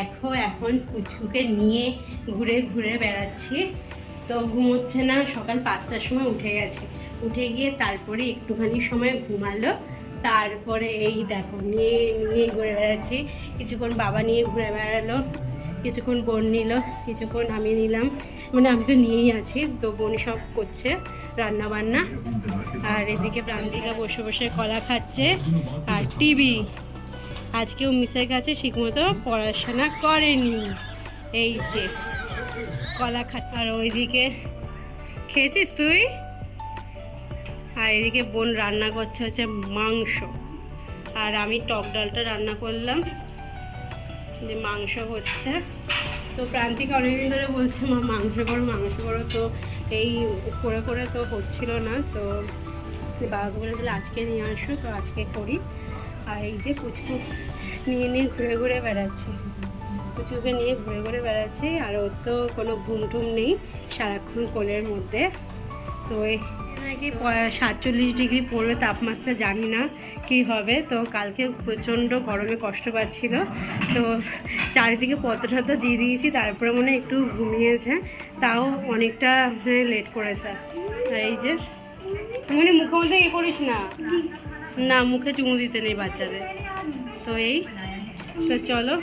দেখো, এখন পুচকুকে নিয়ে ঘুরে ঘুরে বেড়াচ্ছি। তো ঘুমোচ্ছে না, সকাল পাঁচটার সময় উঠে গেছে। উঠে গিয়ে তারপরে একটুখানি সময় ঘুমালো। তারপরে এই দেখো, নিয়ে নিয়ে ঘুরে বেড়াচ্ছি। কিছুক্ষণ বাবা নিয়ে ঘুরে বেড়ালো, কিছুক্ষণ বোন নিল, কিছুক্ষণ আমি নিলাম। মানে আমি তো নিয়েই আছি, তো বোন সব করছে রান্না বান্না আর এদিকে প্রান্তিকা বসে বসে কলা খাচ্ছে। আর টিভি আজকেও মিসের কাছে ঠিকমতো পড়াশোনা করেনি। এই যে, কলা খা আর ওইদিকে খেয়েছিস তুই? আর এদিকে বোন রান্না করছে হচ্ছে মাংস। আর আমি টক ডালটা রান্না করলাম। যে মাংস হচ্ছে। তো প্রান্তিকা অনেকদিন ধরে বলছে, মা, মাংস করো মাংস করো তো এই করে করে তো হচ্ছিল না। তো বাবাকে বলে আজকে নিয়ে আসো, তো আজকে করি। আর এই যে পুচকু নিয়ে নিয়ে ঘুরে ঘুরে বেড়াচ্ছে। পুচকুকে নিয়ে ঘুরে ঘুরে বেড়াচ্ছে আর ওর তো কোনো ঘুম টুম নেই সারাক্ষণ কোলের মধ্যে। তো এই নাকি সাতচল্লিশ ডিগ্রি পড়বে তাপমাত্রা জানি না কি হবে। তো কালকে প্রচণ্ড গরমে কষ্ট পাচ্ছিল। তো চারিদিকে পত্র টত্র দিয়ে দিয়েছি তারপরে মনে একটু ঘুমিয়েছে। তাও অনেকটা লেট করেছে। আর এই যে মনে মুখে মধ্যে ইয়ে করিস না। না মুখে চুমু দিতে নেই বাচ্চাদের। তো এই, তো চলো,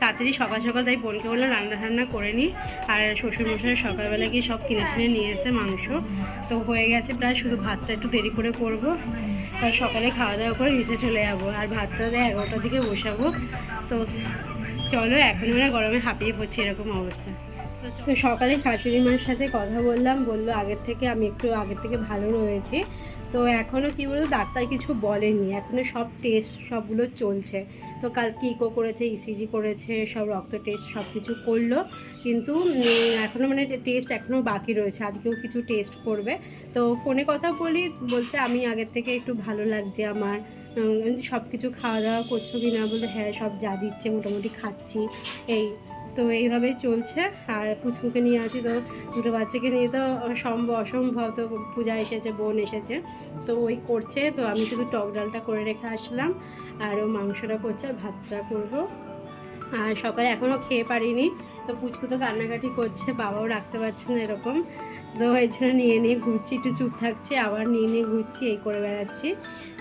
তাড়াতাড়ি সকাল সকাল তাই বোনকে বললাম রান্না টান্না করে নিই আর শ্বশুরমশাই সকালবেলা গিয়ে সব কিনে টিনে নিয়ে এসে মাংস। তো হয়ে গেছে প্রায় শুধু ভাতটা একটু দেরি করে করব। আর সকালে খাওয়া দাওয়া করে নিচে চলে যাব। আর ভাতটা দেয় এগারোটার দিকে বসাবো। তো চলো, এখন আমরা গরমে হাঁপিয়ে পড়ছি এরকম অবস্থা। তো সকালে শাশুড়ি মার সাথে কথা বললাম, বলল আগের থেকে আমি একটু আগের থেকে ভালো রয়েছি। তো এখনও কি বলতো, ডাক্তার কিছু বলেনি। এখনও সব টেস্ট সবগুলো চলছে। তো কালকে ইকো করেছে ইসিজি করেছে, সব রক্ত টেস্ট সব কিছু করল। কিন্তু এখনও মানে টেস্ট এখনও বাকি রয়েছে। আজকেও কিছু টেস্ট করবে। তো ফোনে কথা বলি, বলছে আমি আগের থেকে একটু ভালো লাগছে আমার। সব কিছু খাওয়া দাওয়া করছ কি না বলে হ্যাঁ সব যা দিচ্ছে, মোটামুটি খাচ্ছি। এই তো এইভাবেই চলছে। আর পুচকুকে নিয়ে আছি তো, দুটো বাচ্চাকে নিয়ে তো সম্ভব অসম্ভব। তো পূজা এসেছে, বোন এসেছে। তো ওই করছে। তো আমি শুধু টক ডালটা করে রেখে আসলাম। আর ও মাংসটা করছে আর ভাতটা করব। আর সকালে এখনও খেয়ে পারিনি। তো পুচকু তো কান্নাকাটি করছে, বাবাও রাখতে পারছে না এরকম। তো এই জন্য নিয়ে নিয়ে ঘুরছি একটু চুপ থাকছে আবার নিয়ে নিয়ে ঘুরছি এই করে বেড়াচ্ছি।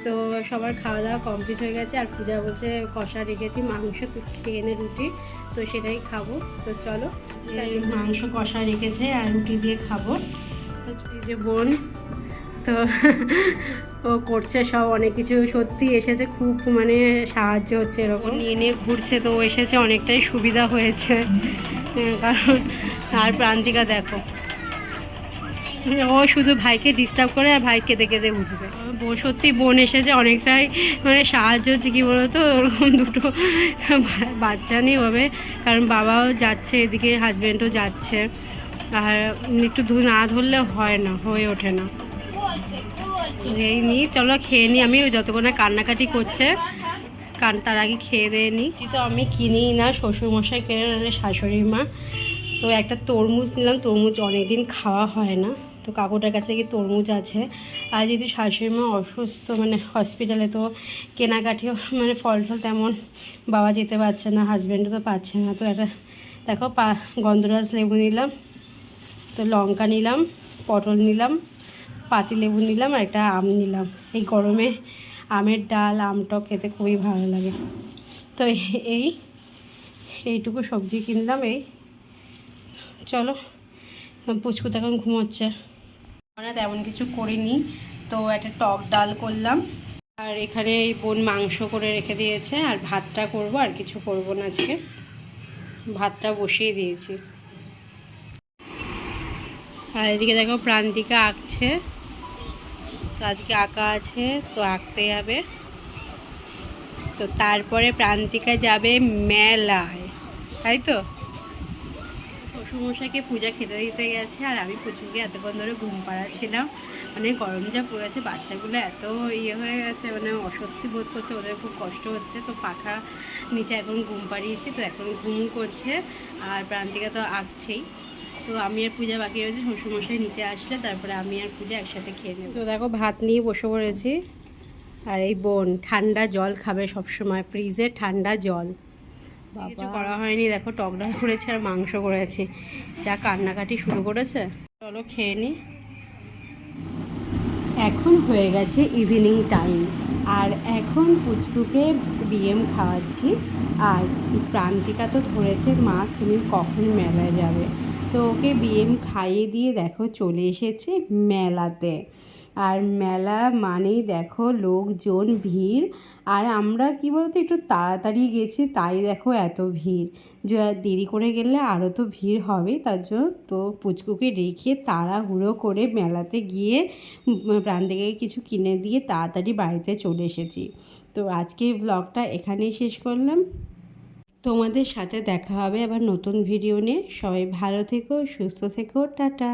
তো সবার খাওয়া দাওয়া কমপ্লিট হয়ে গেছে আর পূজা বলছে কষা রেখেছি মাংস তো খেয়ে নে রুটি তো সেটাই খাব। তো চলো মাংস কষা রেখেছে আর রুটি দিয়ে খাব। তো এই যে বোন তো ও করছে সব অনেক কিছু সত্যি এসেছে খুব মানে সাহায্য হচ্ছে এরকম। নিয়ে নিয়ে ঘুরছে তো এসেছে অনেকটাই সুবিধা হয়েছে। হ্যাঁ, কারণ আর প্রান্তিকা দেখো। ও শুধু ভাইকে ডিস্টার্ব করে আর ভাই কেঁদে কেঁদে উঠবে। সত্যি বোন এসেছে অনেকটাই মানে সাহায্য হচ্ছে, কী বলতো, ওরকম দুটো বাচ্চা নেই হবে। কারণ বাবাও যাচ্ছে, এদিকে হাজব্যান্ডও যাচ্ছে। আর একটু দু না ধরলে হয় না, হয়ে ওঠে না। এই নিই চলো খেয়ে নিই। আমি ওই যতক্ষণ কান্নাকাটি করছে, কান, তার আগে খেয়ে দিয়ে নিই। তো আমি কিনিই না, শ্বশুরমশাই কেনে শাশুড়ি মা। তো একটা তরমুজ নিলাম, তরমুজ অনেক দিন খাওয়া হয় না। তো কাকুটার কাছে কি তরমুজ আছে? আর যেহেতু শাশুড়ি মা অসুস্থ মানে হসপিটালে তো কেনাকাটি মানে ফল টল তেমন বাবা যেতে পারছে না হাজব্যান্ডও তো পাচ্ছে না। তো একটা, দেখো পা, গন্ধরাজ লেবু নিলাম, তো লঙ্কা নিলাম, পটল নিলাম, পাতি লেবু নিলাম আর একটা আম নিলাম। এই গরমে আমের ডাল আমটক খেতে খুবই ভালো লাগে। তো এই, এইটুকু সবজি কিনলাম, এই। চলো, পুচকু তো এখন ঘুমোচ্ছে। না তেমন কিছু করিনি। তো একটা টক ডাল করলাম। আর এখানে এই বোন মাংস করে রেখে দিয়েছে। আর ভাতটা করব, আর কিছু করব না আজকে। ভাতটা বসিয়ে দিয়েছি। আর এদিকে দেখো প্রান্তিকা আঁকছে। তো আজকে আঁকা আছে, তো আঁকতে যাবে। তো তারপরে প্রান্তিকা যাবে মেলায়। তাই তো? শ্বশুরমশাইকে পূজা খেতে দিতে গেছে, আর আমি পুচুকে এতক্ষণ ধরে ঘুম পাড়াচ্ছিলাম। মানে গরম যা পড়েছে, বাচ্চাগুলো এত ইয়ে হয়ে গেছে মানে অস্বস্তি বোধ করছে, ওদের খুব কষ্ট হচ্ছে। তো পাখা নিচে এখন ঘুম পাড়িয়েছি, তো এখন ঘুম করছে, আর প্রান্তিকা তো আঁকছেই। তো আমি আর পূজা বাকি রয়েছে, শ্বশুরমশাই নিচে আসলে তারপরে আমি আর পূজা একসাথে খেয়ে নেব। তো দেখো, ভাত নিয়ে বসে পড়েছি, আর এই বোন ঠান্ডা জল খাবে সব সময় ফ্রিজে ঠান্ডা জল। কিছু করা হয়নি দেখো টক ডাল করেছে আর মাংস করেছে। যা কান্নাকাটি শুরু করেছে। চলো খেয়ে নি। এখন হয়ে গেছে ইভিনিং টাইম আর এখন পুচকুকে বিএম খাওয়াচ্ছি। আর প্রান্তিকা তো ধরেছে মা তুমি কখন মেলায় যাবে? তো ওকে বিএম খাইয়ে দিয়ে দেখো চলে এসেছে মেলাতে। আর মেলা মানেই দেখো লোকজন, ভিড়। আর আমরা কী বলতো, একটু তাড়াতাড়ি গেছি, তাই দেখো এত ভিড়। যে দেরি করে গেলে আরও তো ভিড় হবে তার জন্য তো পুচকুকে রেখে তাড়াহুড়ো করে মেলাতে গিয়ে প্রান্তিকে কিছু কিনে দিয়ে তাড়াতাড়ি বাড়িতে চলে এসেছি। তো আজকে ব্লগটা এখানেই শেষ করলাম। তোমাদের সাথে দেখা হবে আবার নতুন ভিডিও নিয়ে। সবাই ভালো থেকো, সুস্থ থেকো, টাটা।